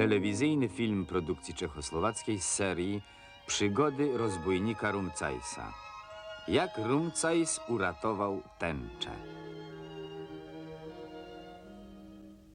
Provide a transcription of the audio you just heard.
Telewizyjny film produkcji czechosłowackiej z serii Przygody rozbójnika Rumcajsa. Jak Rumcajs uratował tęczę.